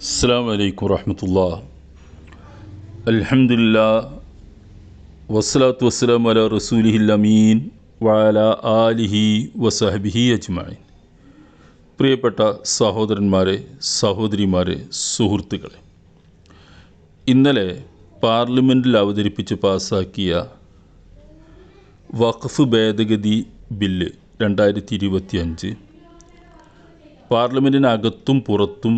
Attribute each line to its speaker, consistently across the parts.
Speaker 1: അസ്സാം വലൈക്കും വറഹമത്തുള്ള. അലഹമില്ല വസ്സലാത്തു വസ്സലാം അല റസൂലിഹിൽ അമീൻ വഅല ആലിഹി വസഹബിഹി അജ്മാൻ പ്രിയപ്പെട്ട സഹോദരന്മാരെ സഹോദരിമാരെ സുഹൃത്തുക്കളെ ഇന്നലെ പാർലമെന്റിൽ അവതരിപ്പിച്ച് പാസാക്കിയ വഖഫ് ഭേദഗതി ബില്ല് രണ്ടായിരത്തി ഇരുപത്തി അഞ്ച് പാർലമെന്റിനകത്തും പുറത്തും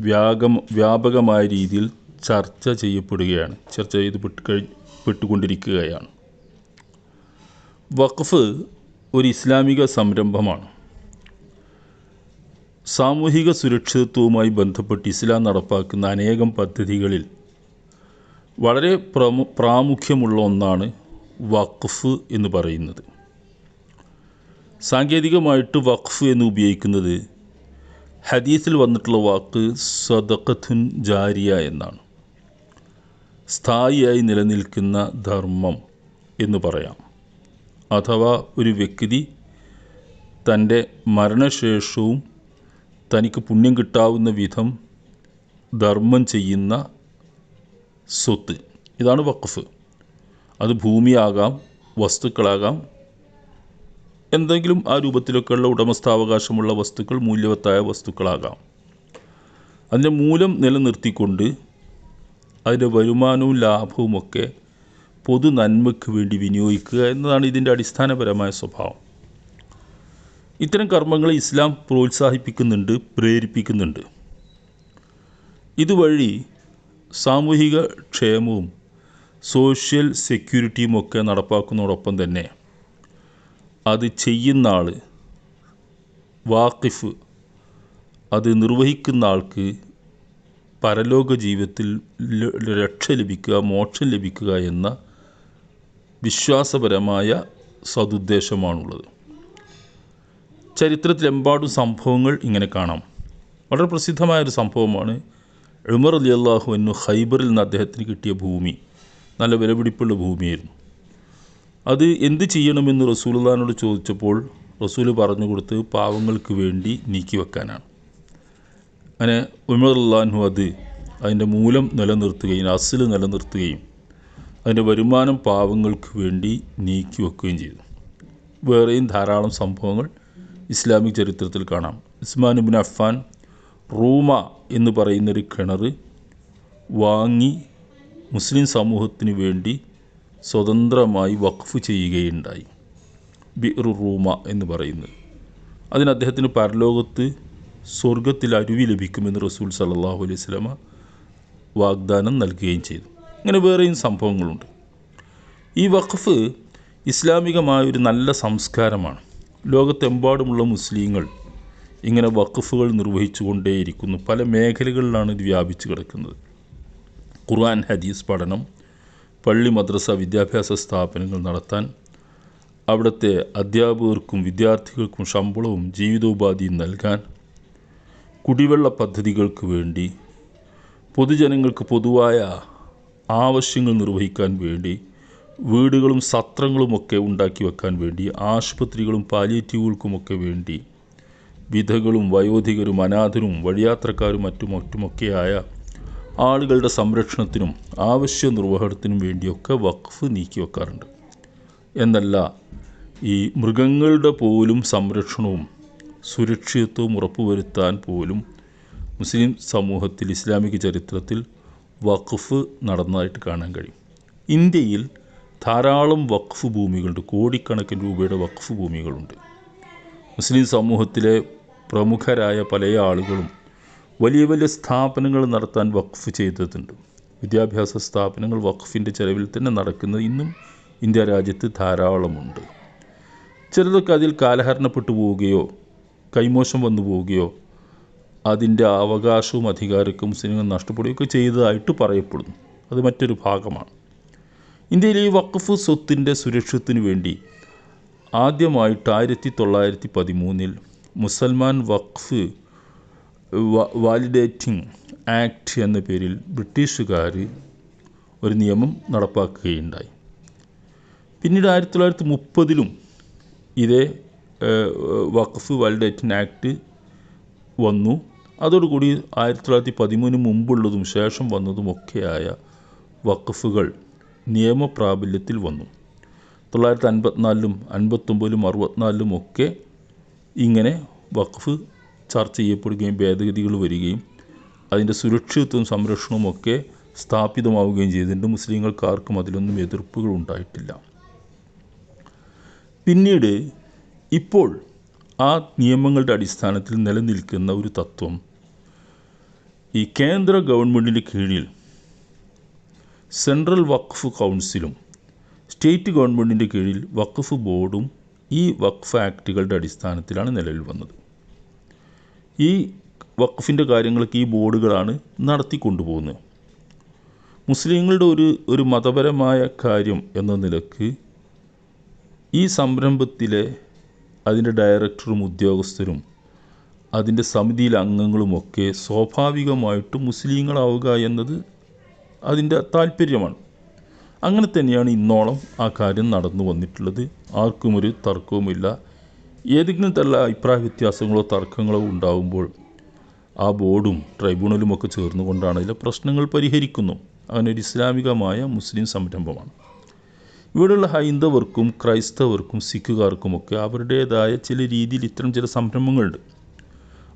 Speaker 1: വ്യാപകമായ രീതിയിൽ ചർച്ച ചെയ്യപ്പെടുകയാണ് ചർച്ച ചെയ്ത് പെട്ടുകൊണ്ടിരിക്കുകയാണ്. വഖഫ് ഒരു ഇസ്ലാമിക സംരംഭമാണ്. സാമൂഹിക സുരക്ഷിതത്വവുമായി ബന്ധപ്പെട്ട് ഇസ്ലാം നടപ്പാക്കുന്ന അനേകം പദ്ധതികളിൽ വളരെ പ്രമു പ്രാമുഖ്യമുള്ള ഒന്നാണ് വഖഫ് എന്ന് പറയുന്നത്. സാങ്കേതികമായിട്ട് വഖഫ് എന്ന് ഉപയോഗിക്കുന്നത് ഹദീസിൽ വന്നിട്ടുള്ള വാക്ക് സദഖത്തുൻ ജാരിയ എന്നാണ്. സ്ഥായിയായി നിലനിൽക്കുന്ന ധർമ്മം എന്ന് പറയാം. അഥവാ ഒരു വ്യക്തി തന്റെ മരണശേഷവും തനിക്ക് പുണ്യം കിട്ടാവുന്ന വിധം ധർമ്മം ചെയ്യുന്ന സ്വത്ത്. ഇതാണ് വഖഫ്. അത് ഭൂമിയാകാം വസ്തുക്കളാകാം എന്തെങ്കിലും ആ രൂപത്തിലൊക്കെയുള്ള ഉടമസ്ഥാവകാശമുള്ള വസ്തുക്കൾ മൂല്യവത്തായ വസ്തുക്കളാകാം. അതിന്റെ മൂലം നിലനിർത്തിക്കൊണ്ട് അതിന്റെ വരുമാനവും ലാഭവുമൊക്കെ പൊതു നന്മയ്ക്ക് വേണ്ടി വിനിയോഗിക്കുക എന്നതാണ് ഇതിന്റെ അടിസ്ഥാനപരമായ സ്വഭാവം. ഇത്തരം കർമ്മങ്ങളെ ഇസ്ലാം പ്രോത്സാഹിപ്പിക്കുന്നുണ്ട് പ്രേരിപ്പിക്കുന്നുണ്ട്. ഇതുവഴി സാമൂഹിക ക്ഷേമവും സോഷ്യൽ സെക്യൂരിറ്റിയും ഒക്കെ നടപ്പാക്കുന്നതോടൊപ്പം തന്നെ അത് ചെയ്യുന്ന ആൾ വാക്കിഫ് അത് നിർവഹിക്കുന്ന ആൾക്ക് പരലോക ജീവിതത്തിൽ രക്ഷ ലഭിക്കുക മോക്ഷം ലഭിക്കുക എന്ന വിശ്വാസപരമായ സതുദ്ദേശമാണുള്ളത്. ചരിത്രത്തിലെമ്പാടും സംഭവങ്ങൾ ഇങ്ങനെ കാണാം. വളരെ പ്രസിദ്ധമായൊരു സംഭവമാണ് ഉമർ അലി അള്ളാഹു എന്നു ഹൈബറിൽ നിന്ന് അദ്ദേഹത്തിന് കിട്ടിയ ഭൂമി. നല്ല വിലപിടിപ്പുള്ള ഭൂമിയായിരുന്നു. അത് എന്ത് ചെയ്യണമെന്ന് റസൂലുള്ളാഹിനോട് ചോദിച്ചപ്പോൾ റസൂൽ പറഞ്ഞു കൊടുത്ത് പാവങ്ങൾക്ക് വേണ്ടി നീക്കി വെക്കാനാണ്. അങ്ങനെ ഉമറുള്ളാഹു അത് അതിന്റെ മൂലം നിലനിർത്തുകയും അസിൽ നിലനിർത്തുകയും അതിന്റെ വരുമാനം പാവങ്ങൾക്ക് വേണ്ടി നീക്കി വെക്കുകയും ചെയ്തു. വേറെയും ധാരാളം സംഭവങ്ങൾ ഇസ്ലാമിക് ചരിത്രത്തിൽ കാണാം. ഉസ്മാൻ ഇബിൻ അഫ്ഫാൻ റൂമ എന്ന് പറയുന്നൊരു കിണർ വാങ്ങി മുസ്ലിം സമൂഹത്തിന് വേണ്ടി സ്വതന്ത്രമായി വഖഫ് ചെയ്യുകയുണ്ടായി. ബിർ റൂമ എന്ന് പറയുന്നത്. അതിന് അദ്ദേഹത്തിന് പരലോകത്ത് സ്വർഗത്തിൽ അരുവി ലഭിക്കുമെന്ന് റസൂൽ സല്ലല്ലാഹു അലൈഹി സ്വലമ വാഗ്ദാനം നൽകുകയും ചെയ്തു. ഇങ്ങനെ വേറെയും സംഭവങ്ങളുണ്ട്. ഈ വഖഫ് ഇസ്ലാമികമായ ഒരു നല്ല സംസ്കാരമാണ്. ലോകത്തെമ്പാടുമുള്ള മുസ്ലിങ്ങൾ ഇങ്ങനെ വഖഫുകൾ നിർവഹിച്ചുകൊണ്ടേയിരിക്കുന്നു. പല മേഖലകളിലാണ് ഇത് വ്യാപിച്ചു കിടക്കുന്നത്. ഖുർആൻ ഹദീസ് പഠനം പള്ളി മദ്രസ വിദ്യാഭ്യാസ സ്ഥാപനങ്ങൾ നടത്താൻ അവിടുത്തെ അധ്യാപകർക്കും വിദ്യാർത്ഥികൾക്കും ശമ്പളവും ജീവിതോപാധിയും നൽകാൻ കുടിവെള്ള പദ്ധതികൾക്ക് വേണ്ടി പൊതുജനങ്ങൾക്ക് പൊതുവായ ആവശ്യങ്ങൾ നിർവഹിക്കാൻ വേണ്ടി വീടുകളും സത്രങ്ങളുമൊക്കെ ഉണ്ടാക്കി വെക്കാൻ വേണ്ടി ആശുപത്രികളും പാലിയേറ്റീവുകൾക്കുമൊക്കെ വേണ്ടി വിധകളും വയോധികരും അനാഥരും വഴിയാത്രക്കാരും മറ്റും മറ്റുമൊക്കെയായ ആളുകളുടെ സംരക്ഷണത്തിനും ആവശ്യ നിർവഹണത്തിനും വേണ്ടിയൊക്കെ വഖഫ് നീക്കി വെക്കാറുണ്ട്. എന്നല്ല ഈ മൃഗങ്ങളുടെ പോലും സംരക്ഷണവും സുരക്ഷിതത്വവും ഉറപ്പുവരുത്താൻ പോലും മുസ്ലിം സമൂഹത്തിൽ ഇസ്ലാമിക ചരിത്രത്തിൽ വഖഫ് നടന്നതായിട്ട് കാണാൻ കഴിയും. ഇന്ത്യയിൽ ധാരാളം വഖഫ് ഭൂമികളുണ്ട്. കോടിക്കണക്കിന് രൂപയുടെ വഖഫ് ഭൂമികളുണ്ട്. മുസ്ലിം സമൂഹത്തിലെ പ്രമുഖരായ പല ആളുകളും വലിയ വലിയ സ്ഥാപനങ്ങൾ നടത്താൻ വഖഫ് ചെയ്തിട്ടുണ്ട്. വിദ്യാഭ്യാസ സ്ഥാപനങ്ങൾ വഖഫിന്റെ ചെലവിൽ തന്നെ നടക്കുന്നത് ഇന്നും ഇന്ത്യ രാജ്യത്ത് ധാരാളമുണ്ട്. ചിലതൊക്കെ അതിൽ കാലഹരണപ്പെട്ടു പോവുകയോ കൈമോശം വന്നു പോവുകയോ അതിന്റെ അവകാശവും അധികാരവും മുസ്ലിങ്ങൾ നഷ്ടപ്പെടുകയൊക്കെ ചെയ്തതായിട്ട് പറയപ്പെടുന്നു. അത് മറ്റൊരു ഭാഗമാണ്. ഇന്ത്യയിൽ ഈ വഖഫ് സ്വത്തിന്റെ സുരക്ഷത്തിന് വേണ്ടി ആദ്യമായിട്ട് ആയിരത്തി തൊള്ളായിരത്തി പതിമൂന്നിൽ മുസൽമാൻ വഖഫ് വാലിഡേറ്റിംഗ് ആക്ട് എന്ന പേരിൽ ബ്രിട്ടീഷുകാർ ഒരു നിയമം നടപ്പാക്കുകയുണ്ടായി. പിന്നീട് ആയിരത്തി തൊള്ളായിരത്തി മുപ്പതിലും ഇതേ വഖഫ് വാലിഡേറ്റിംഗ് ആക്ട് വന്നു. അതോടുകൂടി ആയിരത്തി തൊള്ളായിരത്തി പതിമൂന്ന് മുമ്പുള്ളതും ശേഷം വന്നതുമൊക്കെയായ വഖഫുകൾ നിയമപ്രാബല്യത്തിൽ വന്നു. തൊള്ളായിരത്തി അൻപത്തിനാലിലും അൻപത്തൊമ്പതിലും അറുപത്തിനാലിലും ഒക്കെ ഇങ്ങനെ വഖഫ് ചർച്ച ചെയ്യപ്പെടുകയും ഭേദഗതികൾ വരികയും അതിന്റെ സുരക്ഷിതത്വവും സംരക്ഷണവും ഒക്കെ സ്ഥാപിതമാവുകയും ചെയ്തിട്ടുണ്ട്. മുസ്ലിങ്ങൾക്കാർക്കും അതിലൊന്നും എതിർപ്പുകൾ ഉണ്ടായിട്ടില്ല. പിന്നീട് ഇപ്പോൾ ആ നിയമങ്ങളുടെ അടിസ്ഥാനത്തിൽ നിലനിൽക്കുന്ന ഒരു തത്വം ഈ കേന്ദ്ര ഗവൺമെന്റിന്റെ കീഴിൽ സെൻട്രൽ വഖഫ് കൗൺസിലും സ്റ്റേറ്റ് ഗവൺമെന്റിന്റെ കീഴിൽ വഖഫ് ബോർഡും ഈ വഖഫ് ആക്റ്റുകളുടെ അടിസ്ഥാനത്തിലാണ് നിലവിൽ വന്നത്. ഈ വഖഫിന്റെ കാര്യങ്ങളൊക്കെ ഈ ബോർഡുകളാണ് നടത്തിക്കൊണ്ടുപോകുന്നത്. മുസ്ലിങ്ങളുടെ ഒരു ഒരു മതപരമായ കാര്യം എന്ന നിലയ്ക്ക് ഈ സംരംഭത്തിലെ അതിന്റെ ഡയറക്ടറും ഉദ്യോഗസ്ഥരും അതിന്റെ സമിതിയിലെ അംഗങ്ങളുമൊക്കെ സ്വാഭാവികമായിട്ടും മുസ്ലിങ്ങളാവുക എന്നത് അതിന്റെ താല്പര്യമാണ്. അങ്ങനെ തന്നെയാണ് ഇന്നോളം ആ കാര്യം നടന്നു വന്നിട്ടുള്ളത്. ആർക്കും ഒരു തർക്കവുമില്ല. ഏതെങ്കിലും തല്ല അഭിപ്രായ വ്യത്യാസങ്ങളോ തർക്കങ്ങളോ ഉണ്ടാകുമ്പോൾ ആ ബോർഡും ട്രൈബ്യൂണലും ഒക്കെ ചേർന്നുകൊണ്ടാണ് ഇതിലെ പ്രശ്നങ്ങൾ പരിഹരിക്കുന്നു. അങ്ങനെ ഒരു ഇസ്ലാമികമായ മുസ്ലിം സംരംഭമാണ്. ഇവിടെയുള്ള ഹൈന്ദവർക്കും ക്രൈസ്തവർക്കും സിഖുകാർക്കുമൊക്കെ അവരുടേതായ ചില രീതിയിൽ ഇത്തരം ചില സംരംഭങ്ങളുണ്ട്.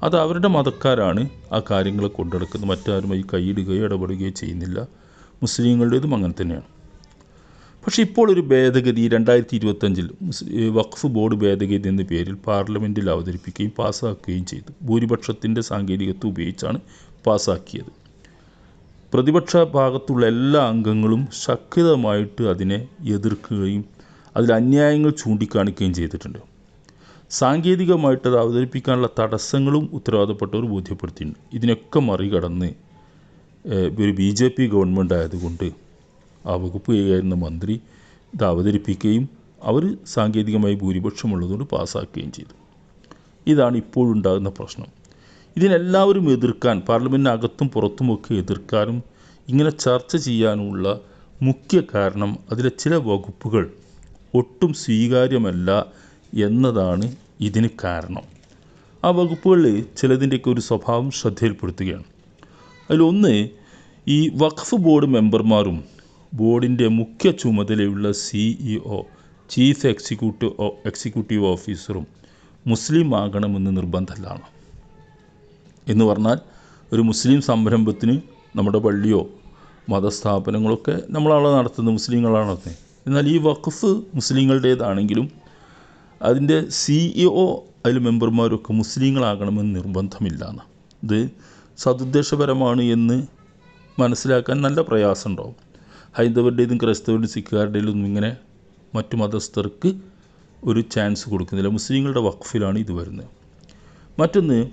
Speaker 1: അത് അവരുടെ മതക്കാരാണ് ആ കാര്യങ്ങളെ കൊണ്ടെടുക്കുന്നത്. മറ്റാരുമായി കൈയിടുകയോ ഇടപെടുകയോ ചെയ്യുന്നില്ല. മുസ്ലിങ്ങളുടേതും അങ്ങനെ തന്നെയാണ്. പക്ഷേ ഇപ്പോൾ ഒരു ഭേദഗതി രണ്ടായിരത്തി ഇരുപത്തഞ്ചിൽ വഖഫ് ബോർഡ് ഭേദഗതി എന്ന പേരിൽ പാർലമെന്റിൽ അവതരിപ്പിക്കുകയും പാസ്സാക്കുകയും ചെയ്തു. ഭൂരിപക്ഷത്തിന്റെ സാങ്കേതികത്വം ഉപയോഗിച്ചാണ് പാസ്സാക്കിയത് പ്രതിപക്ഷ ഭാഗത്തുള്ള എല്ലാ അംഗങ്ങളും ശക്തമായിട്ട് അതിനെ എതിർക്കുകയും അതിൽ അന്യായങ്ങൾ ചൂണ്ടിക്കാണിക്കുകയും ചെയ്തിട്ടുണ്ട്. സാങ്കേതികമായിട്ട് അത് അവതരിപ്പിക്കാനുള്ള തടസ്സങ്ങളും ഉത്തരവാദപ്പെട്ടവർ ബോധ്യപ്പെടുത്തിയിട്ടുണ്ട്. ഇതിനൊക്കെ മറികടന്ന് ഒരു ബി ജെ പി ഗവൺമെന്റ് ആയതുകൊണ്ട് ആ വകുപ്പ് കൈകാര്യ മന്ത്രി. ഇത് അവതരിപ്പിക്കുകയും അവർ സാങ്കേതികമായി ഭൂരിപക്ഷമുള്ളതുകൊണ്ട് പാസ്സാക്കുകയും ചെയ്തു. ഇതാണ് ഇപ്പോഴുണ്ടാകുന്ന പ്രശ്നം. ഇതിനെല്ലാവരും എതിർക്കാൻ പാർലമെന്റിനകത്തും പുറത്തുമൊക്കെ എതിർക്കാനും ഇങ്ങനെ ചർച്ച ചെയ്യാനുമുള്ള മുഖ്യ കാരണം അതിലെ ചില വകുപ്പുകൾ ഒട്ടും സ്വീകാര്യമല്ല എന്നതാണ് ഇതിന് കാരണം. ആ വകുപ്പുകളിൽ ചിലതിന്റെയൊക്കെ ഒരു സ്വഭാവം ശ്രദ്ധയിൽപ്പെടുത്തുകയാണ്. അതിലൊന്ന് ഈ വഖഫ് ബോർഡ് മെമ്പർമാരും ബോർഡിന്റെ മുഖ്യ ചുമതലയുള്ള സിഇഒ ചീഫ് എക്സിക്യൂട്ടീവ് എക്സിക്യൂട്ടീവ് ഓഫീസറും മുസ്ലിം ആകണമെന്ന് നിർബന്ധമല്ലാണ് എന്ന് പറഞ്ഞാൽ ഒരു മുസ്ലിം സംരംഭത്തിന് നമ്മുടെ പള്ളിയോ മതസ്ഥാപനങ്ങളൊക്കെ നമ്മളാണ് നടത്തുന്നത് മുസ്ലിങ്ങളാണ് നടത്തുന്നത് എന്നാൽ ഈ വഖഫ് മുസ്ലിങ്ങളുടേതാണെങ്കിലും അതിന്റെ സിഇഒ അതിൽ മെമ്പർമാരൊക്കെ മുസ്ലിങ്ങളാകണമെന്ന് നിർബന്ധമില്ല എന്ന് ഇത് സതുദ്ദേശപരമാണ് എന്ന് മനസ്സിലാക്കാൻ നല്ല പ്രയാസമുണ്ടാവും. ഹൈന്ദവരുടേതും ക്രൈസ്തവരുടെയും സിഖുകാരുടേതും ഒന്നും ഇങ്ങനെ മറ്റു മതസ്ഥർക്ക് ഒരു ചാൻസ് കൊടുക്കുന്നില്ല. മുസ്ലിങ്ങളുടെ വഖഫിലാണ് ഇത് വരുന്നത്. മറ്റൊന്ന്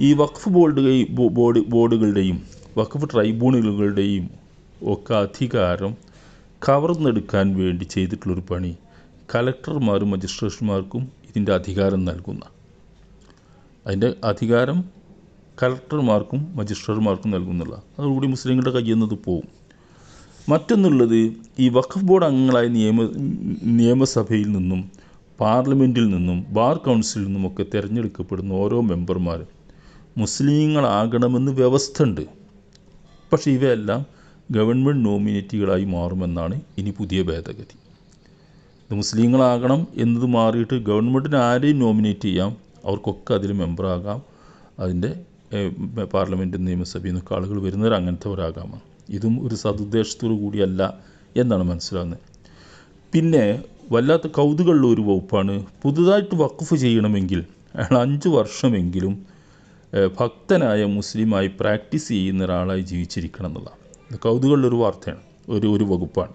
Speaker 1: ഈ വഖഫ് ബോർഡ് ബോർഡ് ബോർഡുകളുടെയും വഖഫ് ട്രൈബ്യൂണലുകളുടെയും ഒക്കെ അധികാരം കവർന്നെടുക്കാൻ വേണ്ടി ചെയ്തിട്ടുള്ളൊരു പണി. കലക്ടർമാരും മജിസ്ട്രേഷന്മാർക്കും ഇതിന്റെ അധികാരം നൽകുന്ന. അതിന്റെ അധികാരം കലക്ടർമാർക്കും മജിസ്ട്രേറ്റുമാർക്കും നൽകുന്നുള്ള. അതോടുകൂടി മുസ്ലിങ്ങളുടെ കയ്യിൽ നിന്നത് പോവും. മറ്റൊന്നുള്ളത് ഈ വഖഫ് ബോർഡ് അംഗങ്ങളായ നിയമ നിയമസഭയിൽ നിന്നും പാർലമെന്റിൽ നിന്നും ബാർ കൗൺസിലിൽ നിന്നുമൊക്കെ തിരഞ്ഞെടുക്കപ്പെടുന്ന ഓരോ മെമ്പർമാർ മുസ്ലിങ്ങളാകണമെന്ന് വ്യവസ്ഥ ഉണ്ട് പക്ഷേ ഇവയെല്ലാം ഗവൺമെന്റ് നോമിനേറ്റുകളായി മാറുമെന്നാണ് ഇനി പുതിയ ഭേദഗതി. ഇത് മുസ്ലിങ്ങളാകണം എന്നത് മാറിയിട്ട് ഗവൺമെന്റിന് ആരെയും നോമിനേറ്റ് ചെയ്യാം അവർക്കൊക്കെ അതിൽ മെമ്പറാകാം. അതിന്റെ പാർലമെന്റ് നിയമസഭയിൽ നിന്നൊക്കെ ആളുകൾ വരുന്നവർ അങ്ങനത്തെവരാകാമാണ് ഇതും ഒരു സതുദ്ദേശത്തോടു കൂടിയല്ല എന്നാണ് മനസ്സിലാകുന്നത്. പിന്നെ വല്ലാത്ത കൗതുകമുള്ള ഒരു വകുപ്പാണ്. പുതുതായിട്ട് വഖഫ് ചെയ്യണമെങ്കിൽ അയാൾ അഞ്ച് വർഷമെങ്കിലും ഭക്തനായ മുസ്ലിമായി പ്രാക്ടീസ് ചെയ്യുന്ന ഒരാളായി ജീവിച്ചിരിക്കണം എന്നുള്ളതാണ്. ഇത് ഒരു വാർത്തയാണ്. ഒരു ഒരു വകുപ്പാണ്.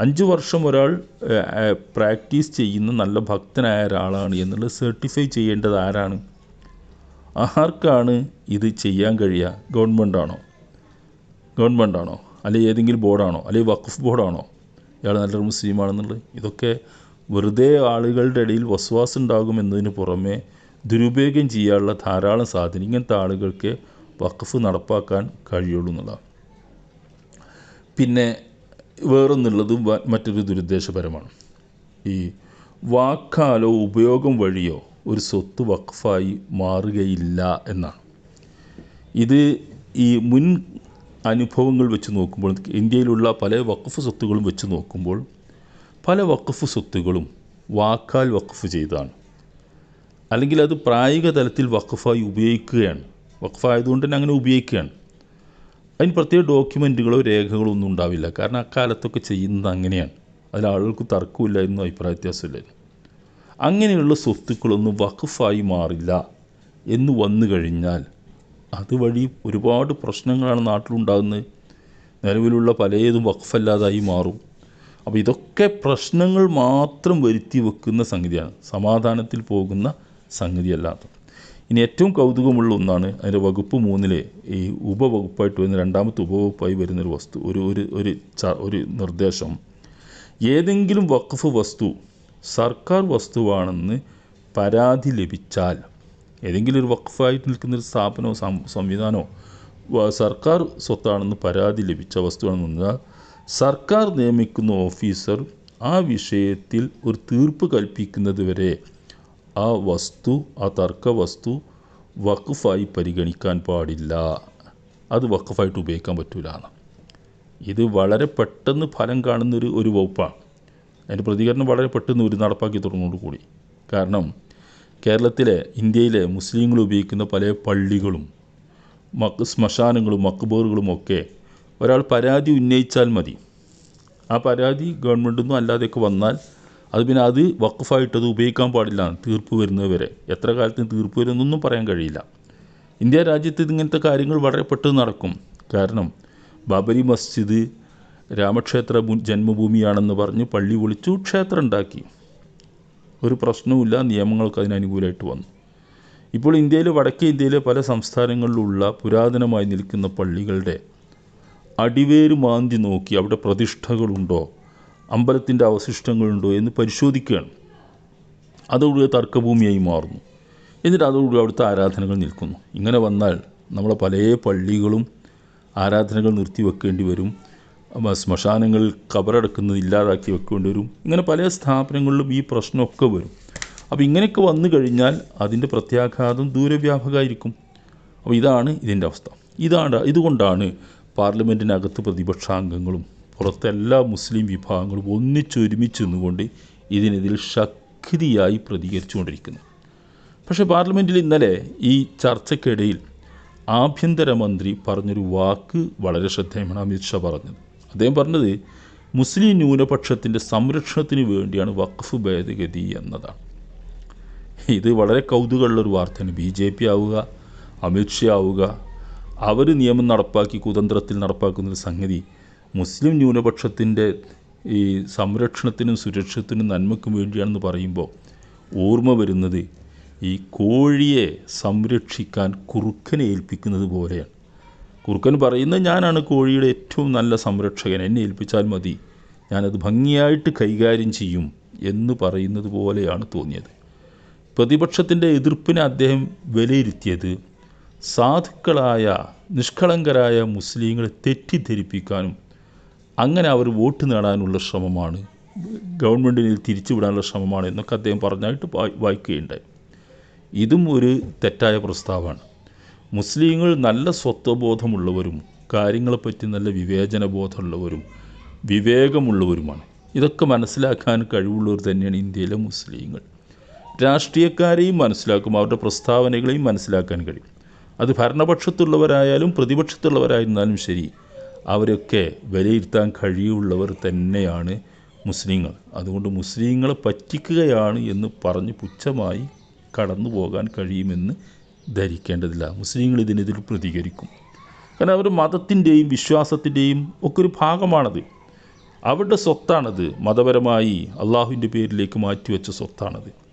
Speaker 1: അഞ്ച് വർഷം ഒരാൾ പ്രാക്ടീസ് ചെയ്യുന്ന നല്ല ഭക്തനായ ഒരാളാണ് എന്നുള്ളത് സർട്ടിഫൈ ചെയ്യേണ്ടത് ആരാണ്? ആർക്കാണ് ഇത് ചെയ്യാൻ കഴിയുക? ഗവൺമെന്റാണോ ഗവൺമെന്റാണോ അല്ലെങ്കിൽ ഏതെങ്കിലും ബോർഡാണോ? അല്ലെങ്കിൽ വഖഫ് ബോർഡാണോ? ഇയാൾ നല്ലൊരു മുസ്ലിമാണെന്നുള്ളത്. ഇതൊക്കെ വെറുതെ ആളുകളുടെ ഇടയിൽ വസ്വാസം ഉണ്ടാകും എന്നതിന് പുറമെ ദുരുപയോഗം ചെയ്യാനുള്ള ധാരാളം സാധനം ഇങ്ങനത്തെ ആളുകൾക്ക് വഖഫ് നടപ്പാക്കാൻ കഴിയുള്ളൂ എന്നുള്ളതാണ്. പിന്നെ വേറൊന്നുള്ളതും മറ്റൊരു ദുരുദ്ദേശപരമാണ്. ഈ വാക്കാലോ ഉപയോഗം വഴിയോ ഒരു സ്വത്ത് വഖഫായി മാറുകയില്ല എന്നാണ്. ഇത് ഈ മുൻ അനുഭവങ്ങൾ വെച്ച് നോക്കുമ്പോൾ ഇന്ത്യയിലുള്ള പല വഖഫ് സ്വത്തുകളും വെച്ച് നോക്കുമ്പോൾ പല വഖഫ് സ്വത്തുകളും വാക്കാൽ വഖഫ് ചെയ്തതാണ് അല്ലെങ്കിൽ അത് പ്രായോഗിക തലത്തിൽ വഖഫായി ഉപയോഗിക്കുകയാണ്. വഖഫായതുകൊണ്ട് തന്നെ അങ്ങനെ ഉപയോഗിക്കുകയാണ്. അതിന് പ്രത്യേക ഡോക്യുമെന്റുകളോ രേഖകളോ ഒന്നും ഉണ്ടാവില്ല. കാരണം അക്കാലത്തൊക്കെ ചെയ്യുന്നത് അങ്ങനെയാണ്. അതിൽ ആളുകൾക്ക് തർക്കമില്ലായിരുന്നു അഭിപ്രായ വ്യത്യാസമില്ലായിരുന്നു അങ്ങനെയുള്ള സ്വത്തുക്കളൊന്നും വഖഫായി മാറില്ല എന്ന് വന്നു കഴിഞ്ഞാൽ അതുവഴി ഒരുപാട് പ്രശ്നങ്ങളാണ് നാട്ടിലുണ്ടാകുന്നത്. നിലവിലുള്ള പലതും വഖഫല്ലാതായി മാറും. അപ്പോൾ ഇതൊക്കെ പ്രശ്നങ്ങൾ മാത്രം വരുത്തി വെക്കുന്ന സംഗതിയാണ്. സമാധാനത്തിൽ പോകുന്ന സംഗതിയല്ലാത്ത. ഇനി ഏറ്റവും കൗതുകമുള്ള ഒന്നാണ് അതിന്റെ വകുപ്പ് മൂന്നിലെ ഈ ഉപവകുപ്പായിട്ട് വരുന്ന രണ്ടാമത്തെ ഉപവകുപ്പായി വരുന്നൊരു വസ്തു ഒരു ഒരു ഒരു ഒരു നിർദ്ദേശം. ഏതെങ്കിലും വഖഫ് വസ്തു സർക്കാർ വസ്തുവാണെന്ന് പരാതി ലഭിച്ചാൽ ഏതെങ്കിലും ഒരു വഖഫായിട്ട് നിൽക്കുന്ന ഒരു സ്ഥാപനമോ സംവിധാനമോ സർക്കാർ സ്വത്താണെന്ന് പരാതി ലഭിച്ച വസ്തുവാണെന്ന് സർക്കാർ നിയമിക്കുന്ന ഓഫീസർ ആ വിഷയത്തിൽ ഒരു തീർപ്പ് കൽപ്പിക്കുന്നത് വരെ ആ വസ്തു ആ തർക്ക വസ്തു വഖഫായി പരിഗണിക്കാൻ പാടില്ല. അത് വഖഫായിട്ട് ഉപയോഗിക്കാൻ പറ്റൂല. ഇത് വളരെ പെട്ടെന്ന് ഫലം കാണുന്നൊരു ഒരു വകുപ്പാണ്. അതിന്റെ പ്രതികരണം വളരെ പെട്ടെന്ന് ഒരു നടപ്പാക്കി തുടങ്ങുന്നതോട് കൂടി. കാരണം കേരളത്തിലെ ഇന്ത്യയിലെ മുസ്ലിങ്ങൾ ഉപയോഗിക്കുന്ന പല പള്ളികളും മക്ക് ശ്മശാനങ്ങളും മക്ബോറുകളും ഒക്കെ ഒരാൾ പരാതി ഉന്നയിച്ചാൽ മതി. ആ പരാതി ഗവൺമെന്റിൽ നിന്നും അല്ലാതെയൊക്കെ വന്നാൽ അത് പിന്നെ അത് വക്കഫായിട്ട് അത് ഉപയോഗിക്കാൻ പാടില്ല തീർപ്പ് വരുന്നത് വരെ. എത്ര കാലത്തിന് തീർപ്പ് വരുമെന്നൊന്നും പറയാൻ കഴിയില്ല. ഇന്ത്യ രാജ്യത്ത് ഇങ്ങനത്തെ കാര്യങ്ങൾ വളരെ പെട്ടെന്ന് നടക്കും. കാരണം ബാബരി മസ്ജിദ് രാമക്ഷേത്ര ജന്മഭൂമിയാണെന്ന് പറഞ്ഞ് പള്ളി പൊളിച്ചു ക്ഷേത്രം ഉണ്ടാക്കി. ഒരു പ്രശ്നവുമില്ല നിയമങ്ങൾക്ക് അതിനനുകൂലമായിട്ട് വന്നു. ഇപ്പോൾ ഇന്ത്യയിലെ വടക്കേ ഇന്ത്യയിലെ പല സംസ്ഥാനങ്ങളിലുള്ള പുരാതനമായി നിൽക്കുന്ന പള്ളികളുടെ അടിവേര് മാന്തി നോക്കി അവിടെ പ്രതിഷ്ഠകളുണ്ടോ അമ്പലത്തിന്റെ അവശിഷ്ടങ്ങളുണ്ടോ എന്ന് പരിശോധിക്കുകയാണ്. അതോടുകൂടി തർക്കഭൂമിയായി മാറുന്നു. എന്നിട്ട് അതോടുകൂടി അവിടുത്തെ ആരാധനകൾ നിൽക്കുന്നു. ഇങ്ങനെ വന്നാൽ നമ്മളെ പല പള്ളികളും ആരാധനകൾ നിർത്തി നിർത്തിവെക്കേണ്ടി വരും. അമ്മ ശ്മശാനങ്ങളിൽ കബറടക്കുന്നത് ഇല്ലാതാക്കി വെക്കേണ്ടി വരും. ഇങ്ങനെ പല സ്ഥാപനങ്ങളിലും ഈ പ്രശ്നമൊക്കെ വരും. അപ്പോൾ ഇങ്ങനെയൊക്കെ വന്നു കഴിഞ്ഞാൽ അതിന്റെ പ്രത്യാഘാതം ദൂരവ്യാപകമായിരിക്കും. അപ്പോൾ ഇതാണ് ഇതിന്റെ അവസ്ഥ. ഇതാണ് ഇതുകൊണ്ടാണ് പാർലമെന്റിനകത്ത് പ്രതിപക്ഷാംഗങ്ങളും പുറത്തെ എല്ലാ മുസ്ലിം വിഭാഗങ്ങളും ഒന്നിച്ചൊരുമിച്ച് നിന്നുകൊണ്ട് ഇതിനെതിരെ ശക്തിയായി പ്രതികരിച്ചുകൊണ്ടിരിക്കുന്നത്. പക്ഷേ പാർലമെന്റിൽ ഇന്നലെ ഈ ചർച്ചയ്ക്കിടയിൽ ആഭ്യന്തരമന്ത്രി പറഞ്ഞൊരു വാക്ക് വളരെ ശ്രദ്ധേയമാണ് അമിത്ഷാ പറഞ്ഞത്. അദ്ദേഹം പറഞ്ഞത് മുസ്ലിം ന്യൂനപക്ഷത്തിന്റെ സംരക്ഷണത്തിന് വേണ്ടിയാണ് വഖഫ് ഭേദഗതി എന്നതാണ്. ഇത് വളരെ കൗതുകമുള്ളൊരു വാർത്തയാണ്. ബി ജെ പി ആവുക അമിത്ഷാ ആവുക അവർ നിയമം നടപ്പാക്കി കുതന്ത്രത്തിൽ നടപ്പാക്കുന്നൊരു സംഗതി. മുസ്ലിം ന്യൂനപക്ഷത്തിന്റെ ഈ സംരക്ഷണത്തിനും സുരക്ഷത്തിനും നന്മയ്ക്കും വേണ്ടിയാണെന്ന് പറയുമ്പോൾ ഓർമ്മ വരുന്നത് ഈ കോഴിയെ സംരക്ഷിക്കാൻ കുറുക്കനെ ഏൽപ്പിക്കുന്നത് പോലെയാണ്. കുറുക്കൻ പറയുന്നത് ഞാനാണ് കോഴിയുടെ ഏറ്റവും നല്ല സംരക്ഷകൻ. എന്നെ ഏൽപ്പിച്ചാൽ മതി. ഞാനത് ഭംഗിയായിട്ട് കൈകാര്യം ചെയ്യും എന്ന് പറയുന്നത് പോലെയാണ് തോന്നിയത്. പ്രതിപക്ഷത്തിന്റെ എതിർപ്പിനെ അദ്ദേഹം വിലയിരുത്തിയത് സാധുക്കളായ നിഷ്കളങ്കരായ മുസ്ലിങ്ങളെ തെറ്റിദ്ധരിപ്പിക്കാനും അങ്ങനെ അവർ വോട്ട് നേടാനുള്ള ശ്രമമാണ് ഗവൺമെന്റിനെ തിരിച്ചുവിടാനുള്ള ശ്രമമാണ് എന്നൊക്കെ അദ്ദേഹം പറഞ്ഞായിട്ട് വായി- വായിക്കുകയുണ്ടായി. ഇതും ഒരു തെറ്റായ പ്രസ്താവമാണ്. മുസ്ലിങ്ങൾ നല്ല സ്വത്വബോധമുള്ളവരും കാര്യങ്ങളെപ്പറ്റി നല്ല വിവേചന ബോധമുള്ളവരും വിവേകമുള്ളവരുമാണ്. ഇതൊക്കെ മനസ്സിലാക്കാൻ കഴിവുള്ളവർ തന്നെയാണ് ഇന്ത്യയിലെ മുസ്ലിങ്ങൾ. രാഷ്ട്രീയക്കാരെയും മനസ്സിലാക്കും അവരുടെ പ്രസ്താവനകളെയും മനസ്സിലാക്കാൻ കഴിയും. അത് ഭരണപക്ഷത്തുള്ളവരായാലും പ്രതിപക്ഷത്തുള്ളവരായിരുന്നാലും ശരി അവരൊക്കെ വിലയിരുത്താൻ കഴിയുള്ളവർ തന്നെയാണ് മുസ്ലിങ്ങൾ. അതുകൊണ്ട് മുസ്ലിങ്ങളെ പറ്റിക്കുകയാണ് എന്ന് പറഞ്ഞ് പുച്ഛമായി കടന്നു പോകാൻ കഴിയുമെന്ന് ധരിക്കേണ്ടതില്ല. മുസ്ലിങ്ങൾ ഇതിനെതിരെ പ്രതികരിക്കും. കാരണം അവർ മതത്തിന്റെയും വിശ്വാസത്തിന്റെയും ഒക്കെ ഒരു ഭാഗമാണത്. അവരുടെ സ്വത്താണത്. മതപരമായി അള്ളാഹുവിന്റെ പേരിലേക്ക് മാറ്റിവെച്ച സ്വത്താണത്.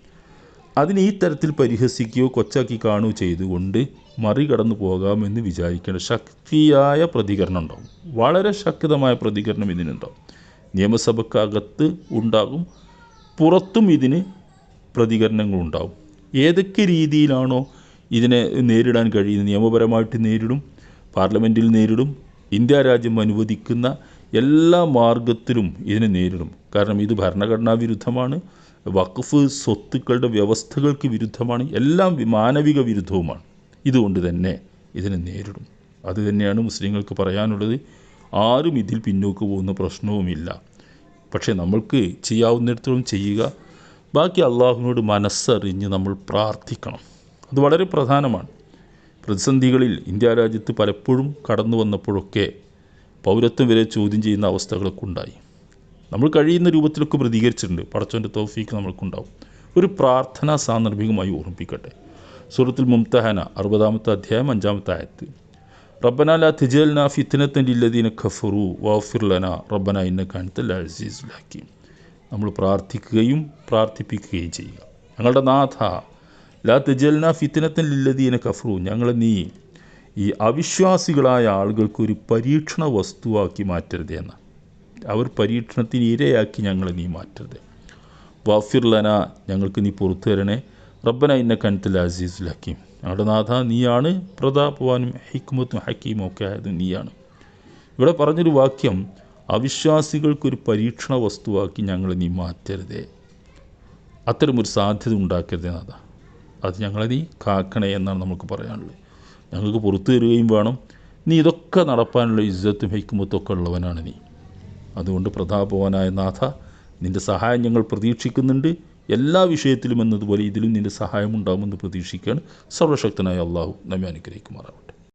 Speaker 1: അതിനെ ഈ തരത്തിൽ പരിഹസിക്കുകയോ കൊച്ചാക്കി കാണുകയോ ചെയ്തുകൊണ്ട് മറികടന്നു പോകാമെന്ന് വിചാരിക്കേണ്ട ശക്തിയായ പ്രതികരണം ഉണ്ടാവും. വളരെ ശക്തമായ പ്രതികരണം ഇതിനുണ്ടാവും. നിയമസഭക്കകത്ത് ഉണ്ടാകും. പുറത്തും ഇതിന് പ്രതികരണങ്ങളുണ്ടാവും ഏതൊക്കെ രീതിയിലാണോ ഇതിനെ നേരിടാൻ കഴിയുന്ന നിയമപരമായിട്ട് നേരിടും പാർലമെന്റിൽ നേരിടും ഇന്ത്യ രാജ്യം അനുവദിക്കുന്ന എല്ലാ മാർഗത്തിലും ഇതിനെ നേരിടും. കാരണം ഇത് ഭരണഘടനാ വിരുദ്ധമാണ് വഖഫ് സ്വത്തുക്കളുടെ വ്യവസ്ഥകൾക്ക് വിരുദ്ധമാണ് എല്ലാം മാനവിക വിരുദ്ധവുമാണ്. ഇതുകൊണ്ട് തന്നെ ഇതിനെ നേരിടും. അത് തന്നെയാണ് മുസ്ലിങ്ങൾക്ക് പറയാനുള്ളത്. ആരും ഇതിൽ പിന്നോക്ക് പോകുന്ന പ്രശ്നവുമില്ല. പക്ഷേ നമ്മൾക്ക് ചെയ്യാവുന്നിടത്തോളം ചെയ്യുക. ബാക്കി അള്ളാഹുവിനോട് മനസ്സറിഞ്ഞ് നമ്മൾ പ്രാർത്ഥിക്കണം. അത് വളരെ പ്രധാനമാണ്. പ്രതിസന്ധികളിൽ ഇന്ത്യ രാജ്യത്ത് പലപ്പോഴും കടന്നു വന്നപ്പോഴൊക്കെ പൗരത്വം വരെ ചോദ്യം ചെയ്യുന്ന അവസ്ഥകളൊക്കെ ഉണ്ടായി. നമ്മൾ കഴിയുന്ന രൂപത്തിലൊക്കെ പ്രതികരിച്ചിട്ടുണ്ട്. പടച്ചോന്റെ തോഫീക്ക് നമ്മൾക്കുണ്ടാവും. ഒരു പ്രാർത്ഥന സാന്ദർഭികമായി ഓർമ്മിപ്പിക്കട്ടെ. സുഹൃത്തിൽ മുംതഹന അറുപതാമത്തെ അധ്യായം അഞ്ചാമത്തെ ആയത്ത്. റബ്ബന ലാ തിജൽന ഫിത്നത്തൻ ഇല്ലദീന ഖഫറു വാഫിർ ലന റബ്ബന ഇന്ന അസീസുൽ ഹക്കീം. നമ്മൾ പ്രാർത്ഥിക്കുകയും പ്രാർത്ഥിപ്പിക്കുകയും ചെയ്യുക. ഞങ്ങളുടെ നാഥ ലാ തിജൽന ഫിത്നത്തൻ ലില്ലദീന ഖഫറു ഞങ്ങളെ നീ ഈ അവിശ്വാസികളായ ആളുകൾക്കൊരു പരീക്ഷണ വസ്തുവാക്കി മാറ്റരുത് എന്ന്. അവർ പരീക്ഷണത്തിന് ഇരയാക്കി ഞങ്ങളെ നീ മാറ്റരുത്. വാഫിർ ലന ഞങ്ങൾക്ക് നീ പുറത്തു തരണേ. റബ്ബന ഇന്ന കനത്തിൽ അസീസുൽ ഹക്കീം. ഞങ്ങളുടെ നാഥ നീയാണ്. പ്രതാപവാനും ഹിക്മത്തും ഹക്കീമും ഒക്കെ ആയത് നീയാണ്. ഇവിടെ പറഞ്ഞൊരു വാക്യം അവിശ്വാസികൾക്കൊരു പരീക്ഷണ വസ്തുവാക്കി ഞങ്ങളെ നീ മാറ്റരുതേ. അത്തരമൊരു സാധ്യത ഉണ്ടാക്കരുതേ നാഥ. അത് ഞങ്ങളെ നീ കാക്കണേ എന്നാണ് നമുക്ക് പറയാനുള്ളത്. ഞങ്ങൾക്ക് പുറത്തു തരികയും വേണം. നീ ഇതൊക്കെ നടപ്പാനുള്ള ഇജ്ജത്തും ഹൈക്കുമത്തൊക്കെ ഉള്ളവനാണ് നീ. അതുകൊണ്ട് പ്രതാപവാനായ നാഥ നിന്റെ സഹായം ഞങ്ങൾ പ്രതീക്ഷിക്കുന്നുണ്ട്. എല്ലാ വിഷയത്തിലും എന്നതുപോലെ ഇതിലും നിന്റെ സഹായം ഉണ്ടാകുമെന്ന് പ്രതീക്ഷിക്കുകയാണ് സർവശക്തനായ അള്ളാഹു. നമ്മെ അനുഗ്രഹിക്കുമാറാവട്ടെ.